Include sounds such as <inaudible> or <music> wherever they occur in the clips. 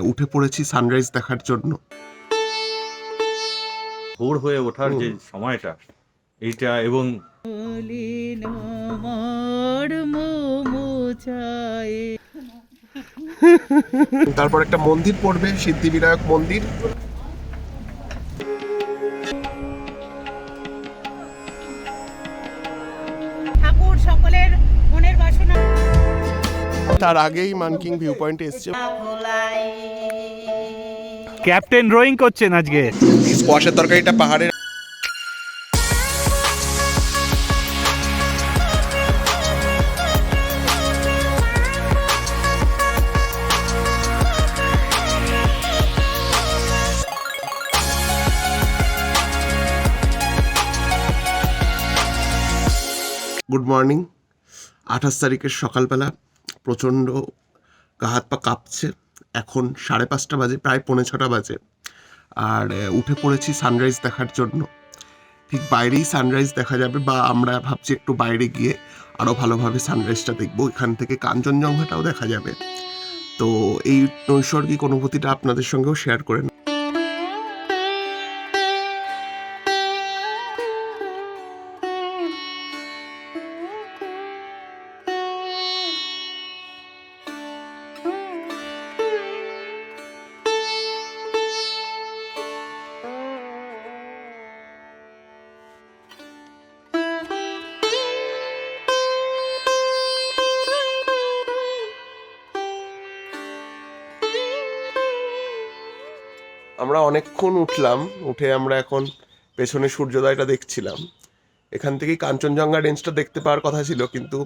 উঠে পড়েছি সানরাইজ দেখার জন্য। ভোর হয়ে ওঠার যে সময়টা এইটা এবং তারপর একটা মন্দির পড়বে সিদ্ধিবিনায়ক মন্দির। তার আগেই মানকিং ভিউ পয়েন্টে এসছে। ক্যাপ্টেন রোয়িং করছেন আজকে। স্কোয়াশের তরকারিটা পাহাড়ের গুড মর্নিং আঠাশ তারিখের সকালবেলা প্রচণ্ড গা হাত পা কাঁপছে। এখন সাড়ে পাঁচটা বাজে, প্রায় পৌনে ছটা বাজে। আর উঠে পড়েছি সানরাইজ দেখার জন্য। ঠিক বাইরেই সানরাইজ দেখা যাবে বা আমরা ভাবছি একটু বাইরে গিয়ে আরও ভালোভাবে সানরাইজটা দেখব। এখান থেকে কাঞ্চনজঙ্ঘাটাও দেখা যাবে। তো এই নৈসর্গিক অনুভূতিটা আপনাদের সঙ্গেও শেয়ার করে অনেকক্ষণ উঠলাম, উঠে আমরা এখন পেছনে সূর্যোদয়টা দেখছিলাম। এখান থেকেই কাঞ্চনজঙ্ঘা রেঞ্জটা দেখতে পাওয়ার কথা ছিল, কিন্তু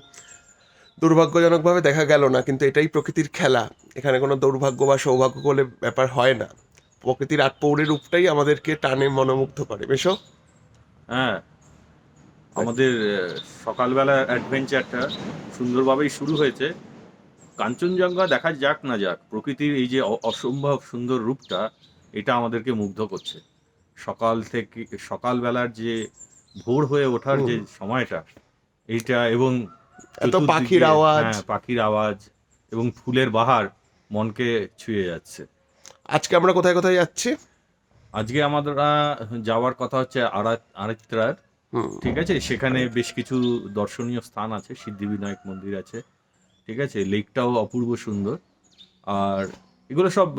দুর্ভাগ্যজনকভাবে দেখা গেল না, কিন্তু এটাই প্রকৃতির খেলা। এখানে কোনো দুর্ভাগ্য বা সৌভাগ্য বলে ব্যাপার হয় না। প্রকৃতির আট পৌরের রূপটাই আমাদেরকে টানে, মনোমুগ্ধ করে। বেশো হ্যাঁ আমাদের সকালবেলা অ্যাডভেঞ্চারটা সুন্দরভাবেই শুরু হয়েছে। কাঞ্চনজঙ্ঘা দেখা যাক না যাক, প্রকৃতির এই যে অসম্ভব সুন্দর রূপটা এটা আমাদেরকে মুগ্ধ করছে। সকাল থেকে সকালবেলার যে ভোর হয়ে ওঠার যে সময়টা এইটা এবং এত পাখির আওয়াজ। হ্যাঁ পাখির আওয়াজ এবং ফুলের বাহার মনকে ছুঁয়ে যাচ্ছে। আজকে আমরা কোথায় কোথায় যাচ্ছি? আজকে আমাদের যাওয়ার কথা হচ্ছে আরা- আরিত্রার ঠিক আছে? সেখানে বেশ কিছু দর্শনীয় স্থান আছে সিদ্ধিবিনায়ক মন্দির আছে ঠিক আছে? লেকটাও অপূর্ব সুন্দর। আর এগুলো সব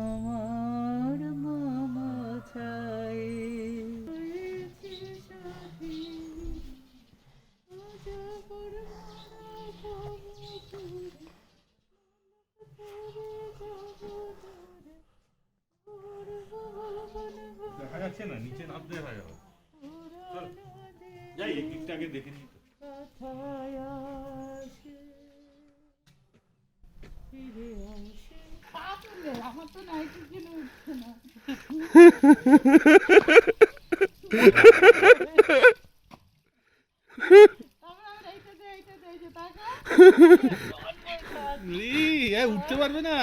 উঠতে পারবে না।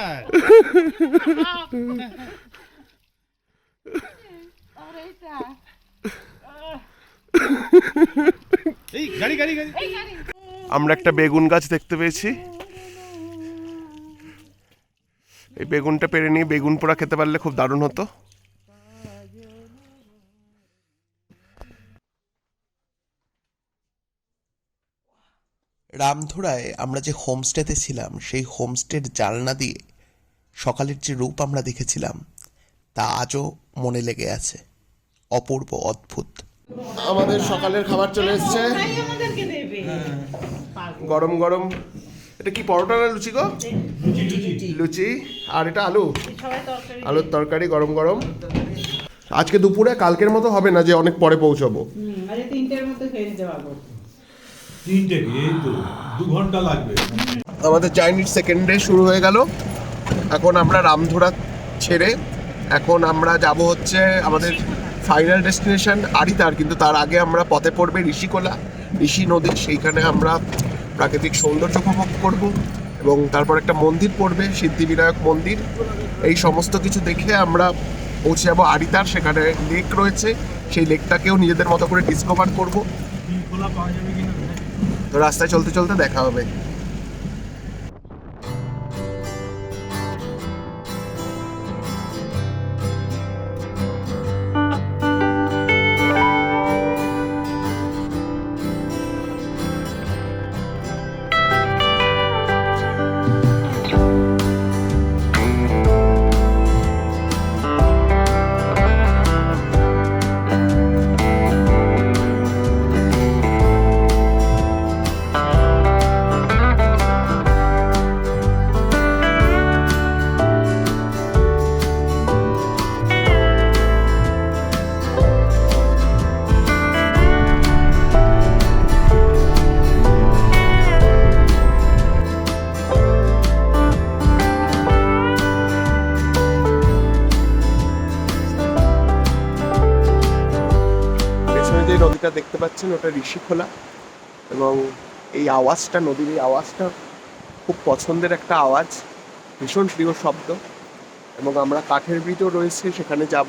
আমরা একটা বেগুন গাছ দেখতে পেয়েছি এই বেগুনটা পেরে নিয়ে বেগুন পোড়া খেতে পারলে খুব দারুণ হতো রামধুরায় আমরা যে হোমস্টেতে ছিলাম সেই হোমস্টের জালনা দিয়ে সকালের যে রূপ আমরা দেখেছিলাম তা আজও মনে লেগে আছে। অপূর্ব অদ্ভুত। আমাদের সকালের খাবার চলে এসছে। গরম গরম। এটা কি পরোটা না লুচি গো? লুচি। আর এটা আলু? আলুর তরকারি গরম গরম। আজকে দুপুরে কালকের মতো হবে না যে অনেক পরে পৌঁছাবো? তিনটের মধ্যে খেয়ে তিনটে কি? এই তো দু ঘণ্টা লাগবে। আমাদের চাইনিজ সেকেন্ড ডে শুরু হয়ে গেল। এখন আমরা রামধুরা ছেড়ে এখন আমরা যাব হচ্ছে আমাদের ফাইনাল ডেস্টিনেশন আরিতার কিন্তু তার আগে আমরা পথে পড়বে ঋষিকোলা। ঋষি নদী সেইখানে আমরা প্রাকৃতিক সৌন্দর্য উপভোগ করব এবং তারপর একটা মন্দির পড়বে সিদ্ধিবিনায়ক মন্দির। এই সমস্ত কিছু দেখে আমরা পৌঁছে যাব আরিতার সেখানে লেক রয়েছে। সেই লেকটাকেও নিজেদের মতো করে ডিসকভার করব। তো রাস্তায় চলতে চলতে দেখা হবে। নদীটা দেখতে পাচ্ছেন, ওটা ঋষিখোলা এবং এই আওয়াজটা, নদীর এই আওয়াজটা খুব পছন্দের একটা আওয়াজ, ভীষণ প্রিয় শব্দ। এবং আমরা কাঠের ব্রিজও রয়েছে, সেখানে যাব।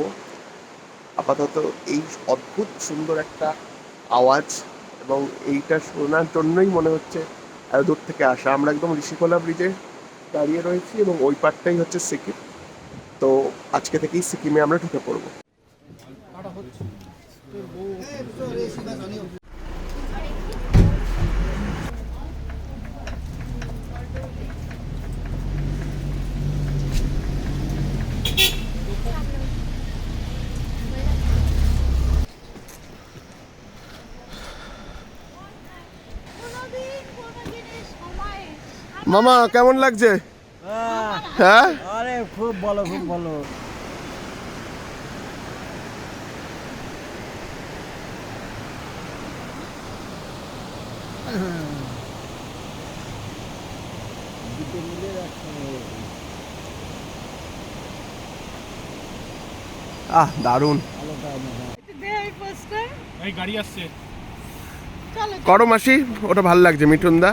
আপাতত এই অদ্ভুত সুন্দর একটা আওয়াজ এবং এইটা শোনার জন্যই মনে হচ্ছে এত দূর থেকে আসা। আমরা একদম ঋষিখোলা ব্রিজে দাঁড়িয়ে রয়েছি এবং ওই পারটাই হচ্ছে সিকিম। তো আজকে থেকেই সিকিমে আমরা ঢুকে পড়ব কোনোদিন কোনো জিনিস সময় মামা কেমন লাগছে? হ্যাঁ? আরে খুব ভালো খুব ভালো আহ দারুণ। দে আমি ফার্স্ট এই গাড়ি আসছে। করো মাসি ওটা ভালো লাগছে মিঠুন দা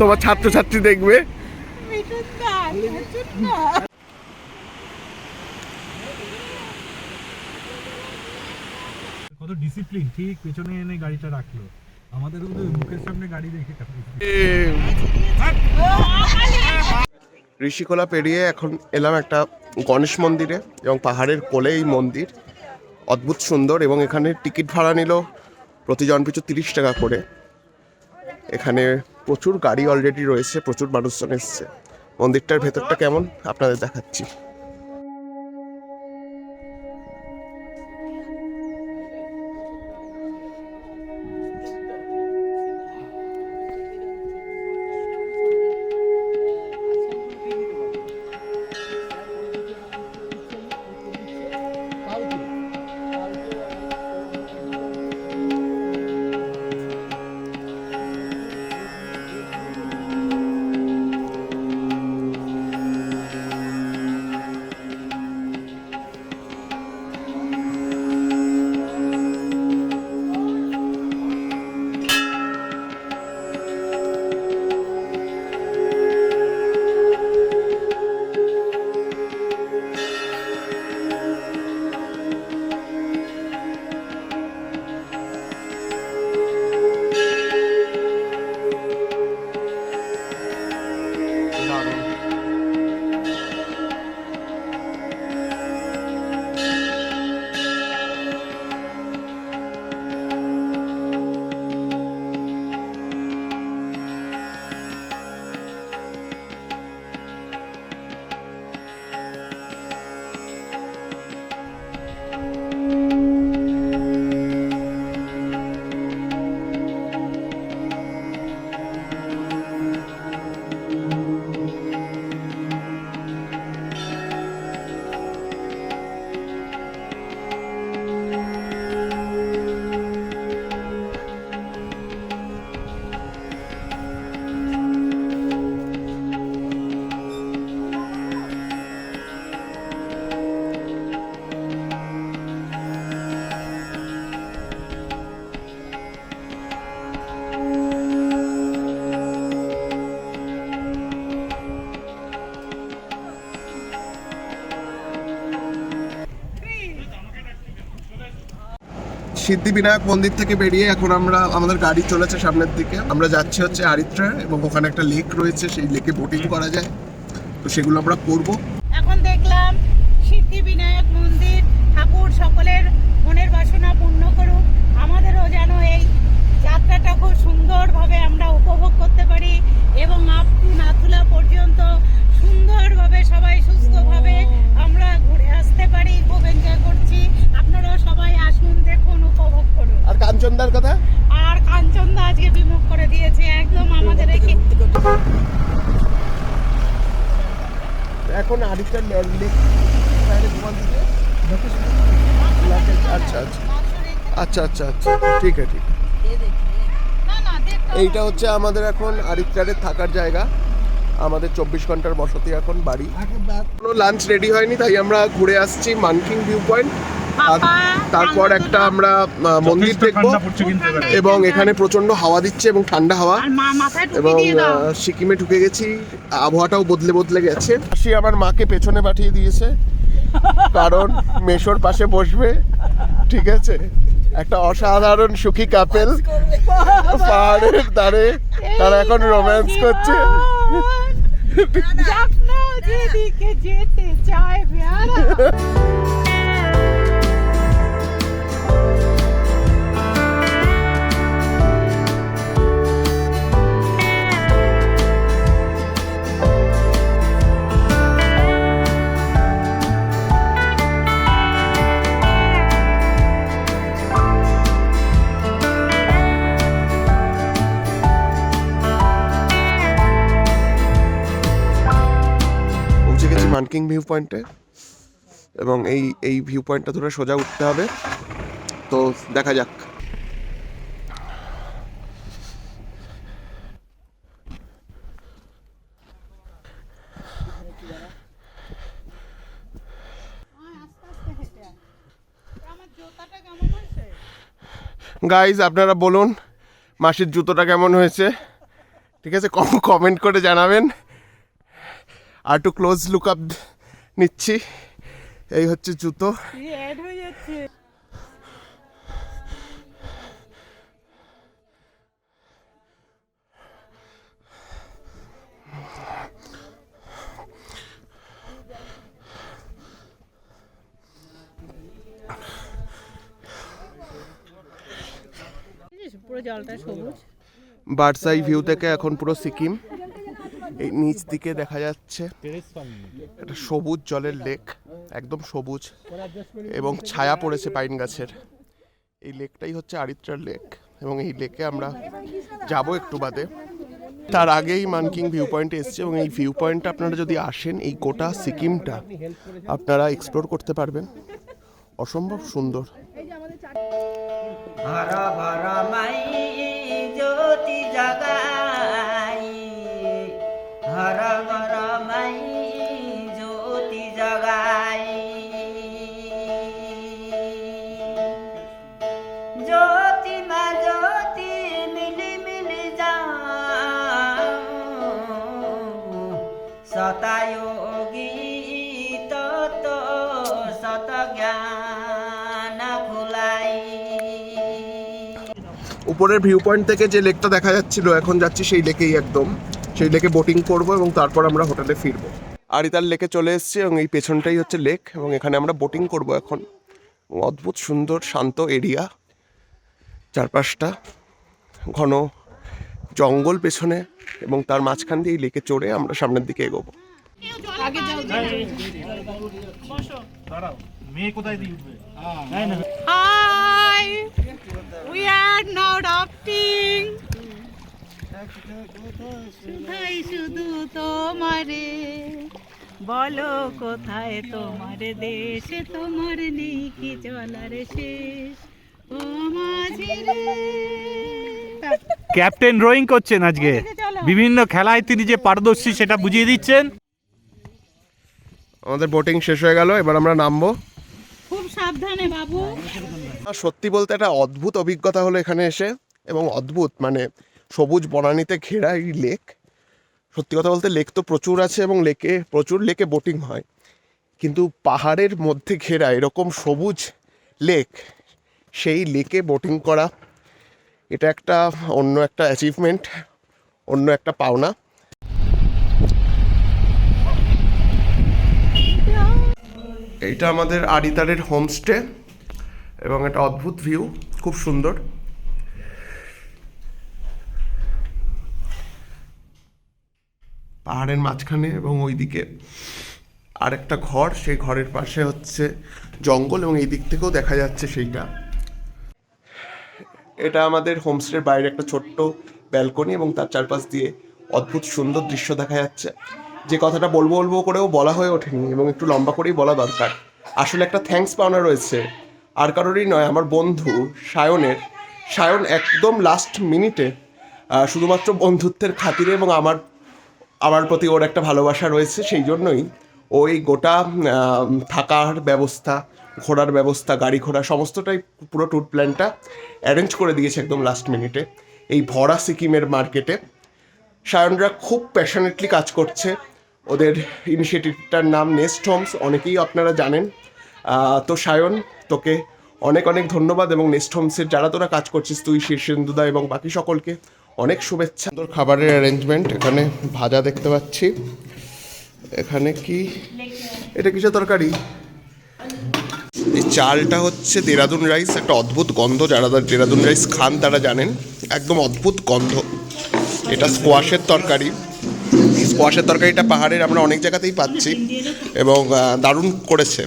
তোমার ছাত্রছাত্রী দেখবে। মিঠুন দা মিঠুন না কত ডিসিপ্লিন ঠিক পেছনে এনে গাড়িটা রাখল। আমাদের মুখের সামনে গাড়ি রেখে ঋষিকোলা পেরিয়ে এখন এলাম একটা গণেশ মন্দিরে এবং পাহাড়ের কোলে এই মন্দির। অদ্ভুত সুন্দর এবং এখানে টিকিট ভাড়া নিল প্রতিজন পিছু তিরিশ টাকা করে। এখানে প্রচুর গাড়ি অলরেডি রয়েছে, প্রচুর মানুষজন এসছে। মন্দিরটার ভেতরটা কেমন? আপনাদের দেখাচ্ছি। সিদ্ধিবিনায়ক মন্দির থেকে বেরিয়ে এখন আমরা আমাদের গাড়ি চলেছে সামনের দিকে। আমরা যাচ্ছি হচ্ছে আরিত্রা এবং ওখানে একটা লেক রয়েছে সেই লেকে বোটিং করা যায়। তো সেগুলো আমরা করব এখন দেখলাম সিদ্ধি বিনায়ক মন্দির ঠাকুর সকলের মনের বাসনা পূর্ণ করুক আমাদেরও যেন এই যাত্রাটা খুব সুন্দরভাবে আমরা উপভোগ করতে পারি এবং আপ টু নাথুলা পর্যন্ত সুন্দরভাবে সবাই সুস্থভাবে আমরা ঘুরে আসতে পারি খুব এনজয় করছি আপনারাও সবাই আসুন দেখুন উপভোগ করুন আর কাঞ্চনদার কথা আর কাঞ্চনদা আজকে বিমুখ করে দিয়েছে একদম আমাদের একে এখন আরেকটা লেক আচ্ছা আচ্ছা। আচ্ছা আচ্ছা আচ্ছা। ঠিক আছে ঠিক এইটা হচ্ছে আমাদের এখন আরিকটারে থাকার জায়গা। আমাদের চব্বিশ ঘণ্টার বসতি এখন বাড়ি। কোনো লাঞ্চ রেডি হয়নি তাই আমরা ঘুরে আসছি মানকিং ভিউ পয়েন্ট তারপর একটা আমরা মন্দির দেখব। এবং এখানে প্রচণ্ড হাওয়া দিচ্ছে এবং ঠান্ডা হাওয়া। আর মা মাথায় টুপি এবং দিয়ে দাও। আহ, সিকিমে ঢুকে গেছি। আবহাওয়াটাও বদলে বদলে গেছে। সে আমার মাকে পেছনে পাঠিয়ে দিয়েছে। কারণ মেশোর পাশে বসবে। ঠিক আছে? একটা অসাধারণ সুখী কাপেল পাহাড়ের ধারে তারা এখন রোম্যান্স করছে। যেতে চায় পয়েন্টে এবং এই এই ভিউ পয়েন্টটা ধরে সোজা উঠতে হবে। তো দেখা যাক। গাইজ আপনারা বলুন, মাসির জুতোটা কেমন হয়েছে? ঠিক আছে, কম কমেন্ট করে জানাবেন। আর টু ক্লোজ লুক আপ নিচ্ছি। এই হচ্ছে জুতো। সবুজ। বার্সাই ভিউ থেকে এখন পুরো সিকিম। এই নিচ দিকে দেখা যাচ্ছে একটা সবুজ জলের লেক, একদম সবুজ, এবং ছায়া পড়েছে পাইন গাছের। এই লেকটাই হচ্ছে আরিত্রার লেক, এবং এই লেকে আমরা যাব একটু বাদে। তার আগেই মানকিং ভিউ পয়েন্টে এসছে, এবং এই ভিউ পয়েন্টটা আপনারা যদি আসেন, এই গোটা সিকিমটা আপনারা এক্সপ্লোর করতে পারবেন। অসম্ভব সুন্দর। উপরের ভিউ পয়েন্ট থেকে যে লেকটা দেখা যাচ্ছিল এখন যাচ্ছি সেই লেকেই একদম সেই লেকে বোটিং করব এবং তারপর আমরা হোটেলে ফিরবো আরিতার লেকে চলে এসেছি এবং এই পেছনটাই হচ্ছে লেক এবং এখানে আমরা বোটিং করব এখন অদ্ভুত সুন্দর শান্ত এরিয়া চারপাশটা ঘন জঙ্গল পেছনে এবং তার মাঝখান দিয়ে এই লেকে চড়ে আমরা সামনের দিকে এগোবো আগে যাও দাঁড়াও মেয়ে কোথায় দিয়ে উঠবে? Hi we are now rafting শুধাই শুধু তোমারে? বলো কোথায় তোমার দেশ? তোমার নেই কি চলার শেষ। ও মাঝি রে ক্যাপ্টেন রোয়িং করছেন আজকে। বিভিন্ন খেলায় তিনি যে পারদর্শী সেটা বুঝিয়ে দিচ্ছেন। আমাদের বোটিং শেষ হয়ে গেল এবার আমরা নামবো। সাবধানে, বাবু। সত্যি বলতে একটা অদ্ভুত অভিজ্ঞতা হলো এখানে এসে, এবং অদ্ভুত মানে সবুজ বনানিতে ঘেরা এই লেক। সত্যি কথা বলতে লেক তো প্রচুর আছে এবং লেকে, প্রচুর লেকে বোটিং হয়। কিন্তু পাহাড়ের মধ্যে ঘেরা এরকম সবুজ লেক, সেই লেকে বোটিং করা, এটা একটা অন্য একটা অ্যাচিভমেন্ট অন্য একটা পাওনা। এইটা আমাদের আড়িতারের হোমস্টে এবং একটা অদ্ভুত ভিউ, খুব সুন্দর। পাহাড়ের মাঝখানে এবং ওইদিকে আরেকটা ঘর, সেই ঘরের পাশে হচ্ছে জঙ্গল এবং এই দিক থেকেও দেখা যাচ্ছে সেইটা। এটা আমাদের হোমস্টের বাইরে একটা ছোট্ট ব্যালকনি এবং তার চারপাশ দিয়ে অদ্ভুত সুন্দর দৃশ্য দেখা যাচ্ছে। যে কথাটা বলব বলব করেও বলা হয়ে ওঠেনি এবং একটু লম্বা করেই বলা দরকার। আসলে একটা থ্যাঙ্কস পাওনা রয়েছে। আর কারোরই নয়, আমার বন্ধু সায়নের। সায়ন একদম লাস্ট মিনিটে শুধুমাত্র বন্ধুত্বের খাতিরে এবং আমার আমার প্রতি ওর একটা ভালোবাসা রয়েছে, সেই জন্যই ওই গোটা থাকার ব্যবস্থা, ঘোরার ব্যবস্থা, গাড়ি ঘোড়া, সমস্তটাই পুরো ট্যুর প্ল্যানটা অ্যারেঞ্জ করে দিয়েছে একদম লাস্ট মিনিটে এই ভরা সিকিমের মার্কেটে সায়নরা খুব প্যাশনেটলি কাজ করছে। ওদের ইনিশিয়েটিভটার নাম নেস্ট হোমস অনেকেই আপনারা জানেন। তো সায়ন, তোকে অনেক অনেক ধন্যবাদ এবং নেস্ট হোমসের যারা তোরা কাজ করছিস, তুই, শীর্ষেন্দুদা এবং বাকি সকলকে অনেক শুভেচ্ছা। তোর খাবারের অ্যারেঞ্জমেন্ট এখানে ভাজা দেখতে পাচ্ছি। এখানে কি? এটা কিসের তরকারি? এই চালটা হচ্ছে দেরাদুন রাইস একটা অদ্ভুত গন্ধ যারা দেরাদুন রাইস খান তারা জানেন। একদম অদ্ভুত গন্ধ। এটা স্কোয়াশের তরকারি। এই স্কোয়াশের তরকারিটা পাহাড়ের আমরা অনেক জায়গাতেই পাচ্ছি এবং দারুণ করেছে।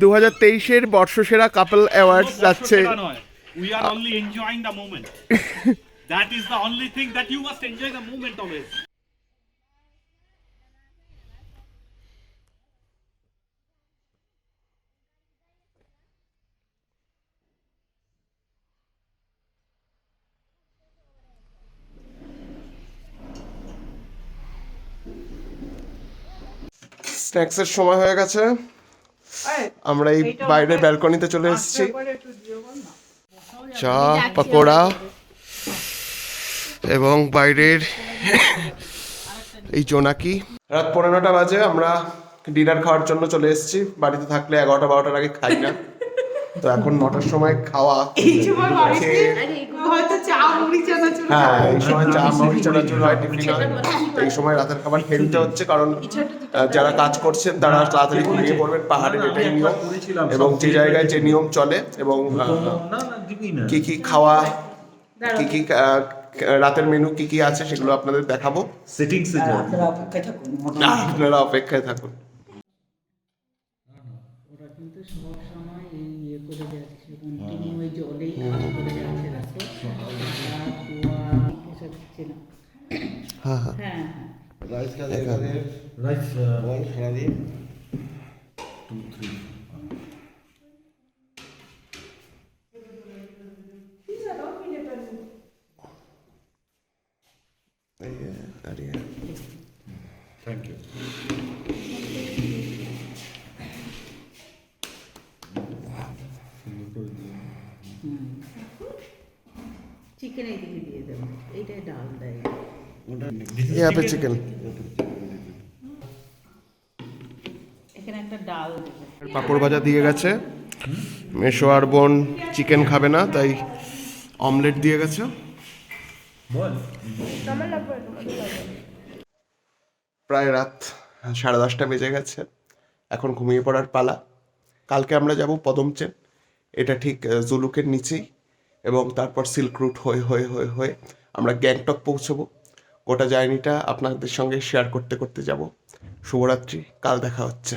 দু হাজার তেইশের বর্ষসেরা কাপল অ্যাওয়ার্ড যাচ্ছে। স্ন্যাক্সের সময় হয়ে গেছে। আমরা এই বাইরে ব্যালকনিতে চলে এসেছি। চা পকোড়া এবং বাইরের এই জোনাকি। রাত পনেরোটা বাজে আমরা ডিনার খাওয়ার জন্য চলে এসেছি। বাড়িতে থাকলে এগারোটা বারোটার আগে খাই না। তো এখন নটার সময় খাওয়া খেয়ে- হয়তো চা মুড়ি চানাচুর হ্যাঁ এই সময় চা <laughs> মুড়ি চানাচুর হয় টিফিন হয় এই সময় রাতের খাবার খেয়ে নিতে হচ্ছে কারণ আহ, যারা কাজ করছেন তারা তাড়াতাড়ি ঘুমিয়ে পড়বেন পাহাড়ের এটাই নিয়ম এবং যে জায়গায় যে নিয়ম চলে এবং কি কি খাওয়া কি কি রাতের মেনু কি কি আছে সেগুলো আপনাদের দেখাবো। না, আপনারা অপেক্ষায় থাকুন ওরা হ্যাঁ হ্যাঁ হ্যাঁ হ্যাঁ আরে চিকেন এইদিকে দিয়ে দেবো এইটাই ডাল দেয় यहाँ पे चिकन এখানে একটা ডাল দেবে পাঁপড় ভাজা দিয়ে গেছে মেশো আর বোন চিকেন খাবে না তাই অমলেট দিয়ে গেছে প্রায় রাত সাড়ে দশটা বেজে গেছে এখন ঘুমিয়ে পড়ার পালা কালকে আমরা যাব পদমচেন এটা ঠিক আহ, জুলুকের নিচেই এবং তারপর সিল্ক রুট হয়ে হয়ে হয়ে হয়ে আমরা গ্যাংটক পৌঁছবো গোটা জার্নিটা আপনাদের সঙ্গে শেয়ার করতে করতে যাব। শুভরাত্রি কাল দেখা হচ্ছে।